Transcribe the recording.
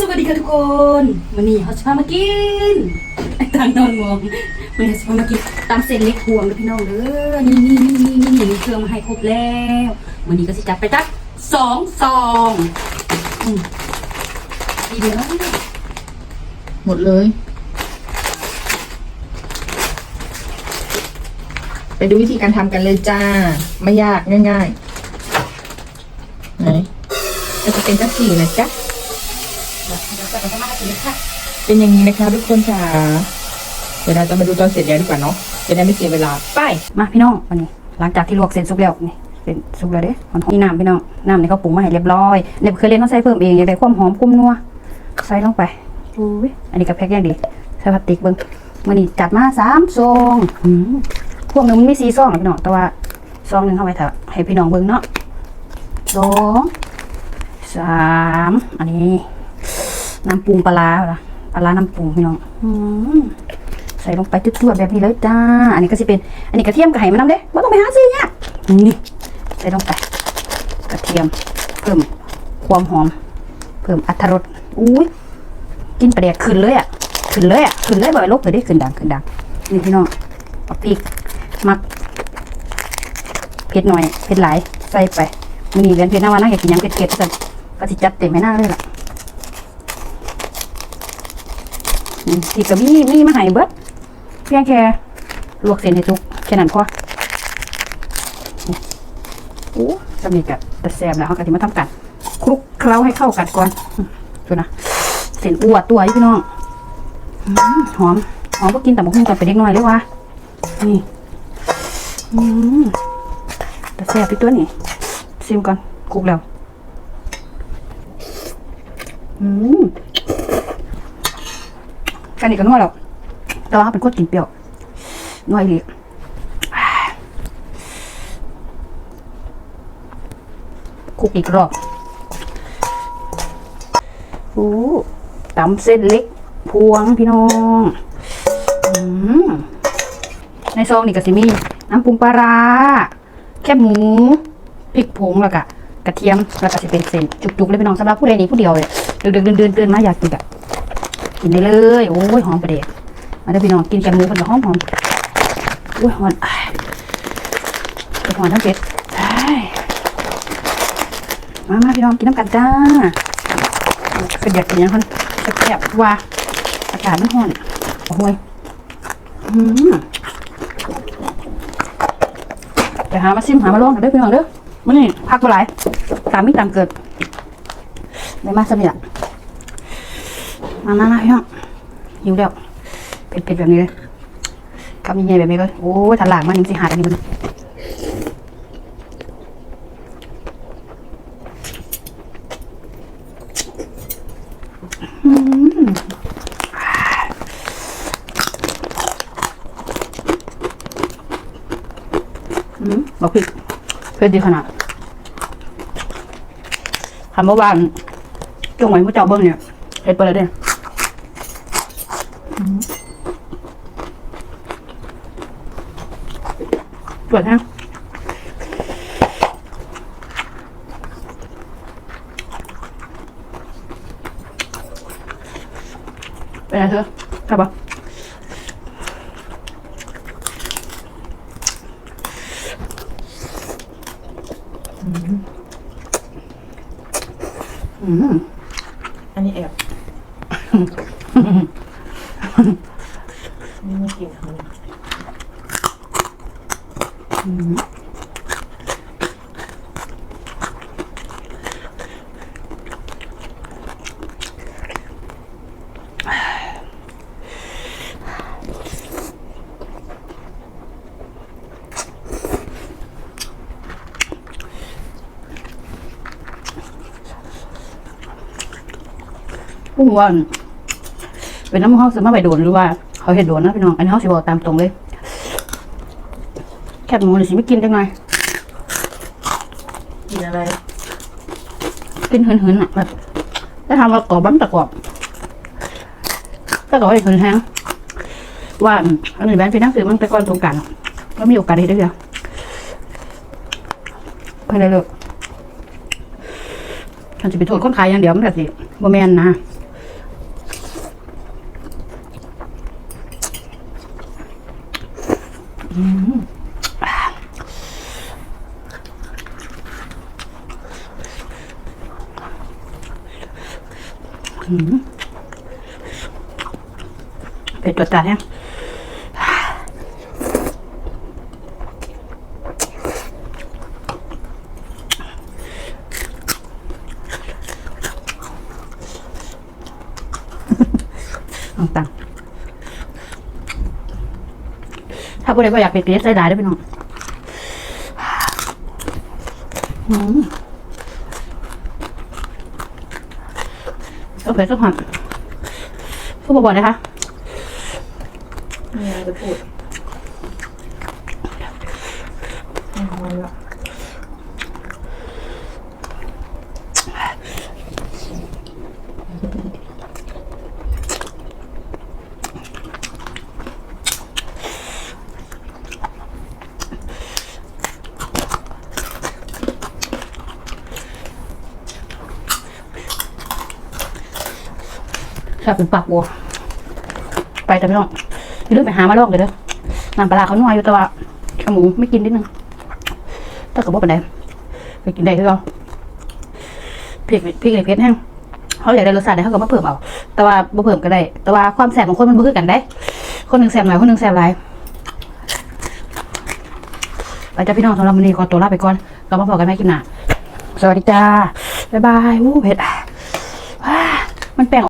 สวัสดีค่ะทุกคนวันนี้เขาจะพามากินไอ้ทางนอนงงวันนี้จะพามากินตามเส้นเล็กพวงเลยพี่น้องเด้อนี่นี่นี่นี่นี่มีเครื่องมาให้ครบแล้ววันนี้ก็จะจัดไปจักสองซองอืมดีเดียวหมดเลย ไปดูวิธีการทำกันเลยจ้า ไม่ยากง่ายๆไหนจะเป็นจักสี่นะจ๊ะ เดี๋ยวจะมากินค่ะเป็นอย่างนี้นะคะทุกคนค่ะ เดี๋ยวเราจะมาดูตอนเสร็จแล้วดีกว่าเนาะจะได้ไม่เสียเวลา ไป มาพี่น้องวันนี้ หลังจากที่ลวกเส้นสุกแล้วนี่เส้นสุกแล้วเด้มันนี่น้ำพี่น้อง น้ำนี่เขาปรุงมาให้เรียบร้อยเนี่ยเคยเล่นต้องใส่เพิ่มเองอยากได้ความหอมกุ้มนัว ใส่ลงไปอุ้ยอันนี้กับแพ็กอย่างดีใส่พลาสติกเบิ้งมันนี่จัดมาสามซองอืมพวกหนึงมันมีสี่ซองนะพี่น้อง แต่ว่าซองหนึ่งเข้าไปเถอะให้พี่น้องเบิ้งเนาะสองสามอันนี้ น้ำปรุงปลาร้าเหรอปลาร้าน้ำปรุงพี่น้องอืมใส่ลงไปจุดๆแบบนี้เลยจ้า อันนี้ก็จะเป็น อันนี้กระเทียมกับไห่มันน้ำเด้ไม่ต้องไปหาซื้อเนี่ยนี่ใส่ลงไป กระเทียม เพิ่มความหอม เพิ่มอรรถรสอุ้ยกินปลาแดกขึ้นเลยอะขึ้นเลยอะขึ้นเลยบ่อยลบเลยดิขึ้นดังขึ้นดังนี่พี่น้องเอาพริกมักเผ็ดหน่อยเผ็ดหลายใส่ไปมันนี่เรียนเผ็ดหน้าวันนั่งอยากกินหยังเผ็ดๆสั่นก็สิจัดเต็มให้หน้าเลยล่ะอืม ที่ก็มีมีมาให้เบิดเพียงแค่ลวกเส้นให้สุกแค่นั้นพอโอ้สำนีกับแต่แซมแล้วเขาก็จะมาทำกันคลุกเคล้าให้เข้ากันก่อนดูนะเส้นอวดตัวพี่น้องหอมหอมก็กินแต่บะฮุ่งกันไปเล็กน้อยเลยวะนี่แต่แซบพี่ตัวนี่ซิมก่อนคลุกแล้ว อืม แค่นี้ก็นัวแล้วแต่ว่าเขาเป็นคนกินเปรี้ยวน้อยเลยคลุกอีกรอบโอ้ตำเส้นเล็ก พวงพี่น้องอในซองนี่ก็สิมีน้ำปรุงปลาร้าแคบหมูพริกผงแล้วก็กระเทียมแล้วก็สิเป็นเส้นจุกๆเลยพี่น้องสำหรับผู้ใดนี่ผู้เดียวเลยดึกๆเดินๆเดินๆมาอยากกินกะ กินได้เลยโอ้ยหอมประเดี๋ยวมาเด้พี่น้องกินแกงหมูกันกับหอมหอมอุ้ยหอนอ้ายเป็นหอนทั้งเป็ดมามาพี่น้องกินน้ำกันจ้าเป็นอยากกินยังคนแซ่บๆว่าอากาศมันร้อนโอ้ยอืมไปหามาซิมหามาลองกันเด้อพี่น้องเด้อมื้อนี้พักบ่หลายตามมีตามเกิดได้มาสมิละ มามามาพี่น้องหิวแล้วเผ็ดๆแบบนี้เลยคำใหญ่ๆแบบนี้เลยโอ้ยถลางมันยังสิหาอันนี้มันอืมอืมบอกพี่เผ็ดดีขนาดคำว่าบ้านจงไว้ผู้เจ้าเบิ้งเนี่ยเผ็ดไปเลยเด้อ ปวดฮะเป็นไงเธอกลับปะอืมอันนี้แอบนี่ ไม่กินเขาผู้ว่า เป็นน้ำมันเขาซื้อมาไปโดนหรือว่าเขาเห็นโดนนะพี่น้องอันนี้เขาสิบอกตามตรงเลย แคบหมูนี่สิไม่กินจังไงกินอะไร กินหืนๆอะแบบได้ทำมากรอบบ้างตะกรอบถ้าเกิดว่าหืนแห้งว่าอันนี้แบนพี่นั่งซื้อมันแต่ก่อนตรงกันก็มีโอกาสได้ด้วยเดียวเพื่อนเลยเลยฉันจะไปโทษคนขายอย่างเดียวมันก็สิบ่แมนนะ อืมอืม เผ็ดตัวจานเนี่ยเอาง ถ้าผู้ใดก็อยากเป็นเกรสใส่ได้ด้วยพี่น้องอืมเอาเผ็ดสักหน่อยพูดบ่อยๆนะคะ ไม่อยากจะพูด ชอบเป็นปากบัวไปแต่ไม่ต้องอย่าลืมไปหามาลอกเลยเด้อน้ำปลาเขาหน่วยอยู่แต่ว่าขาหมูไม่กินนิดนึงถ้าเกิดว่าเป็นไดไปกินได้คือเราพริกพริกเลยเผ็ดแห้งเขาอยากได้รสชาติได้เขาก็มาเพิ่มเอา แต่ว่าบ่เพิ่มก็ได้ แต่ว่าความแสบของคนมันบ่คือกันได้ คนหนึ่งแสบหน่อยคนหนึ่งแสบหลายไปจ้าพี่น้องสำหรับวันนี้ขอตัวลาไปก่อนก็มาพบกันใหม่คลิปหน้าสวัสดีจ้าบ๊ายบายอู้เผ็ดมันแปลง